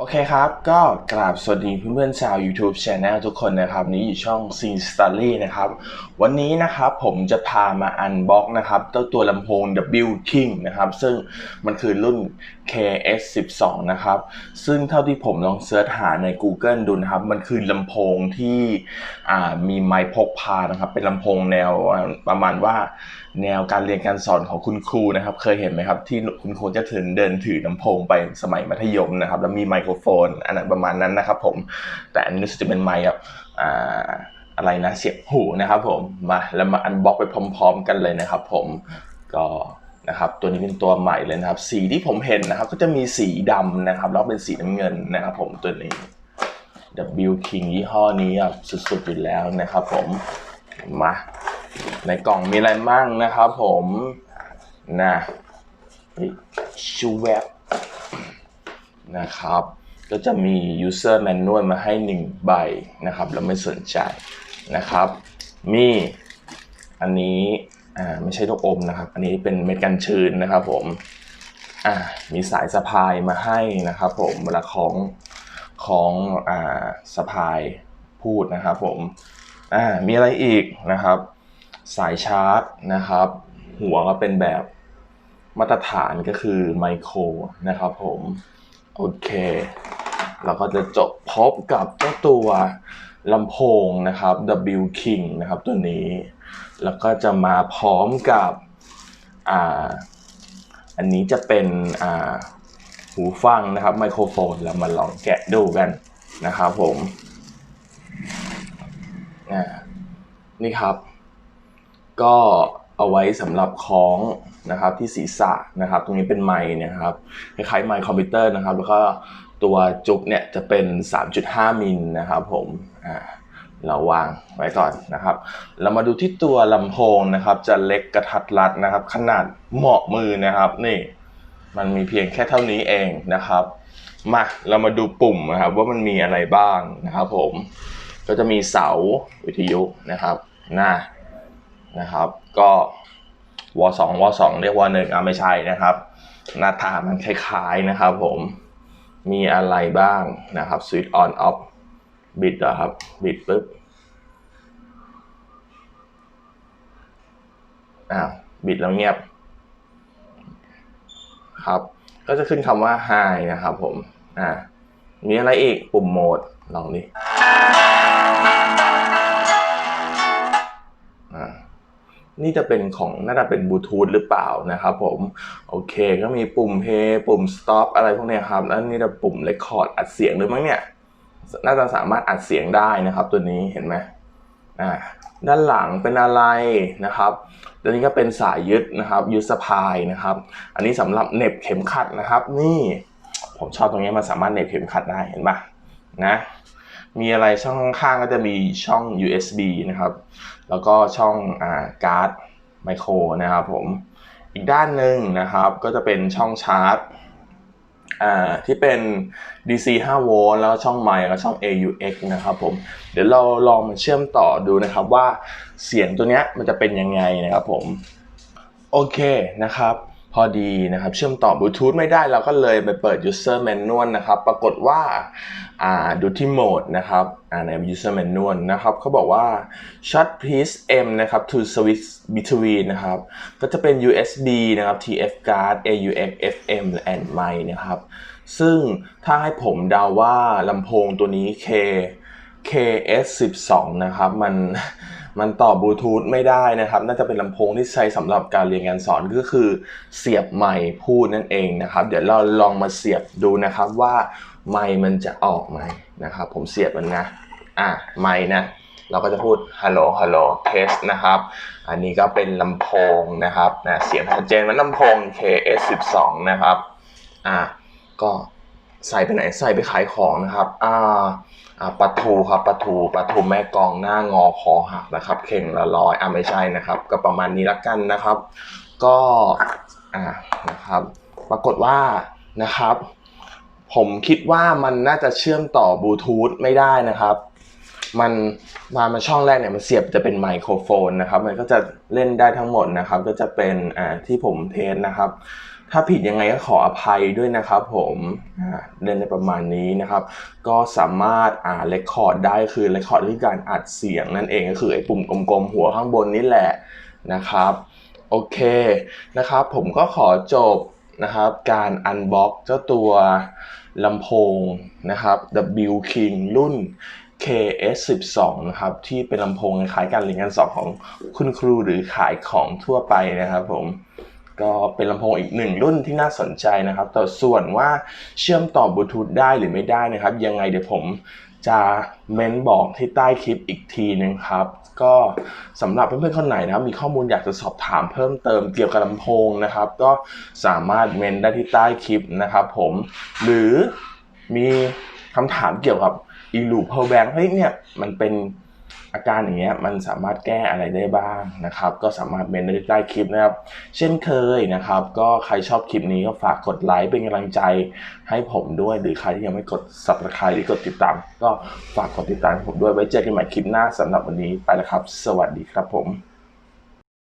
โอเคครับ ก็กราบสวัสดีเพื่อนๆชาว YouTube Channel ทุกคนนะครับ นี้อยู่ช่อง Scene Story นะครับ วันนี้นะครับผมจะพามาอันบ็อกนะครับเจ้าตัวลำโพง W King นะครับ ซึ่งมันคือรุ่น KS12 นะครับ ซึ่งเท่าที่ผมลองเสิร์ชหาใน Google ดูนะครับ มันคือลำโพงที่มีไมค์พกพานะครับ เป็นลำโพงแนวประมาณว่าแนวการเรียนการสอนของคุณครูนะครับ เคยเห็นไหมครับที่คุณครูจะถือเดินถือลำโพงไปสมัยมัธยมนะครับ แล้วมีไมโครโฟนอันนั้นประมาณนั้นนะครับผมแต่อันนี้สึกจะเป็นไมค์แบบอ่าอะไรนะเสียบหูนะครับผมมาแล้วมาอันบ็อกไปพร้อม ๆ กันเลยนะครับ ผมก็นะครับตัวนี้เป็นตัวใหม่เลยนะครับ สีที่ผมเห็นนะครับ ก็จะมีสีดำนะครับ แล้วเป็นสีน้ำเงินนะครับ ผมตัวนี้ W King ยี่ห้อนี้สุดๆอยู่แล้วนะครับ ผมมาในกล่องมีอะไรมั่งนะครับผมนะชูแวบนะครับ ก็จะมี user manual มาให้หนึ่งใบนะครับแล้วไม่สนใจนะครับ มีอันนี้อ่าไม่ใช่ลูกอมนะครับ อันนี้เป็นเม็ดกันชื้นนะครับผมอ่ามีสายสะพายมาให้นะครับผมเวลาของของอ่าสะพายพูดนะครับผมอ่ามีอะไรอีกนะครับ สายชาร์จนะครับ หัวก็เป็นแบบมาตรฐานก็คือไมโครนะครับผม โอเค เราก็จะจบพบกับเจ้าตัวลำโพงนะครับ W King นะครับตัวนี้ แล้วก็จะมาพร้อมกับอ่าอันนี้จะเป็นอ่าหูฟังนะครับไมโครโฟนแล้วมาลองแกะดูกันนะครับผมนี่ครับ ก็ เอาไว้สำหรับคล้องนะครับที่ศีรษะนะครับ ตรงนี้เป็นไมค์นะครับคล้ายๆไมค์คอมพิวเตอร์นะครับ แล้วก็ตัวจุกเนี่ยจะเป็น 3.5 มิลนะครับผมอ่าเราวางไว้ก่อนนะครับ เรามาดูที่ตัวลำโพงนะครับ จะเล็กกระทัดรัดนะครับ ขนาดเหมาะมือนะครับนี่มันมีเพียงแค่เท่านี้เองนะครับ มาเรามาดูปุ่มนะครับ ว่ามันมีอะไรบ้างนะครับ ผมก็จะมีเสาวิทยุนะครับหน้า นะครับ ก็วสองวสองเรียกว่าหนึ่งอะไม่ใช่นะครับ หน้าตามันคล้ายๆนะครับผมมีอะไรบ้างนะครับสวิตช์ออนออฟบิดเหรอครับบิดปุ๊บอ้าวบิดแล้วเงียบครับก็จะขึ้นคำว่า high นะครับผม อ่า มีอะไรอีก ปุ่มโหมด ลองดิ นี่จะเป็นของน่าจะเป็นบลูทูธหรือเปล่านะครับผมโอเคก็มีปุ่มเพย์ปุ่ม stop อะไรพวกนี้ครับแล้วนี่จะปุ่ม record อัดเสียงด้วยมั้งเนี่ยน่าจะสามารถอัดเสียงได้นะครับ ตัวนี้เห็นไหมอ่าด้านหลังเป็นอะไรนะครับ ตัวนี้ก็เป็นสายยึดนะครับยึดสะพายนะครับ อันนี้สำหรับเน็บเข็มขัดนะครับ นี่ผมชอบตรงนี้มันสามารถเน็บเข็มขัดได้เห็นปะนะ มีอะไรช่องข้างก็จะมีช่อง USB นะครับ แล้วก็ช่องอ่าการ์ดไมโครนะครับผม อีกด้านหนึ่งนะครับก็จะเป็นช่องชาร์จอ่าที่เป็น DC 5 โวลต์แล้วช่องไมค์แล้วช่อง AUX นะครับผม เดี๋ยวเราลองมาเชื่อมต่อดูนะครับว่าเสียงตัวเนี้ยมันจะเป็นยังไงนะครับผม โอเคนะครับ อดีนะครับเชื่อมต่อบลูทูธไม่ได้เราก็เลยไปเปิด user manual นะครับปรากฏว่าดูที่โหมดนะครับใน user manual นะครับเขาบอกว่า short please M นะครับ to switch between นะครับก็จะเป็น USB นะครับ TF card AUX FM and mic นะครับซึ่งถ้าให้ผมเดาว่าลำโพงตัวนี้ K KS12 นะครับมัน มันต่อบลูทูธไม่ได้นะครับ น่าจะเป็นลำโพงที่ใช้สำหรับการเรียนการสอนก็คือเสียบไมค์พูดนั่นเองนะครับ เดี๋ยวเราลองมาเสียบดูนะครับว่าไมค์มันจะออกไหมนะครับ ผมเสียบมันนะ อะไมค์นะ เราก็จะพูดฮัลโหลฮัลโหลเทสนะครับ อันนี้ก็เป็นลำโพงนะครับนะเสียงชัดเจนมันลำโพง KS12 นะครับ อะก็ ใส่ไปไหนใส่ไปขายของนะครับอ่าอ่าปลาทูครับปลาทูปลาทูแม่กองหน้างอคอหักนะครับ เข่งละร้อยอ่าไม่ใช่นะครับ ก็ประมาณนี้ละกันนะครับ ก็อ่านะครับ ปรากฏว่านะครับ ผมคิดว่ามันน่าจะเชื่อมต่อบลูทูธไม่ได้นะครับ มันมามาช่องแรกเนี่ยมันเสียบจะเป็นไมโครโฟนนะครับ มันก็จะเล่นได้ทั้งหมดนะครับ ก็จะเป็นอ่าที่ผมเทสนะครับ ถ้าผิดยังไงก็ขออภัยด้วยนะครับผมอ่าเดินในประมาณนี้นะครับ ก็สามารถอ่าเรคคอร์ดได้คือเรคคอร์ดที่การอัดเสียงนั่นเองก็คือไอ้ปุ่มกลมๆหัวข้างบนนี่แหละนะครับ โอเคนะครับ ผมก็ขอจบนะครับการอันบ็อกเจ้าตัวลำโพงนะครับ W King รุ่น KS12 นะครับ ที่เป็นลำโพงคล้ายการเรียนการสอนของคุณครูหรือขายของทั่วไปนะครับผม ก็เป็นลำโพงอีกหนึ่งรุ่นที่น่าสนใจนะครับแต่ส่วนว่าเชื่อมต่อบลูทูธได้หรือไม่ได้นะครับ ยังไงเดี๋ยวผมจะเม้นบอกที่ใต้คลิปอีกทีนึงครับ ก็สำหรับเพื่อนๆคนไหนนะครับ มีข้อมูลอยากจะสอบถามเพิ่มเติมเกี่ยวกับลำโพงนะครับ ก็สามารถเม้นได้ที่ใต้คลิปนะครับผมหรือมีคำถามเกี่ยวกับอีลูเพอร์แบงเฮ้ยเนี่ยมันเป็น อาการอย่างเงี้ยมันสามารถแก้อะไรได้บ้างนะครับ ก็สามารถเมนได้ใต้คลิปนะครับ เช่นเคยนะครับ ก็ใครชอบคลิปนี้ก็ฝากกดไลค์เป็นกำลังใจให้ผมด้วย หรือใครที่ยังไม่กด subscribe หรือกดติดตาม ก็ฝากกดติดตามผมด้วยไว้เจอกันใหม่คลิปหน้าสำหรับวันนี้ไปแล้วครับ สวัสดีครับผม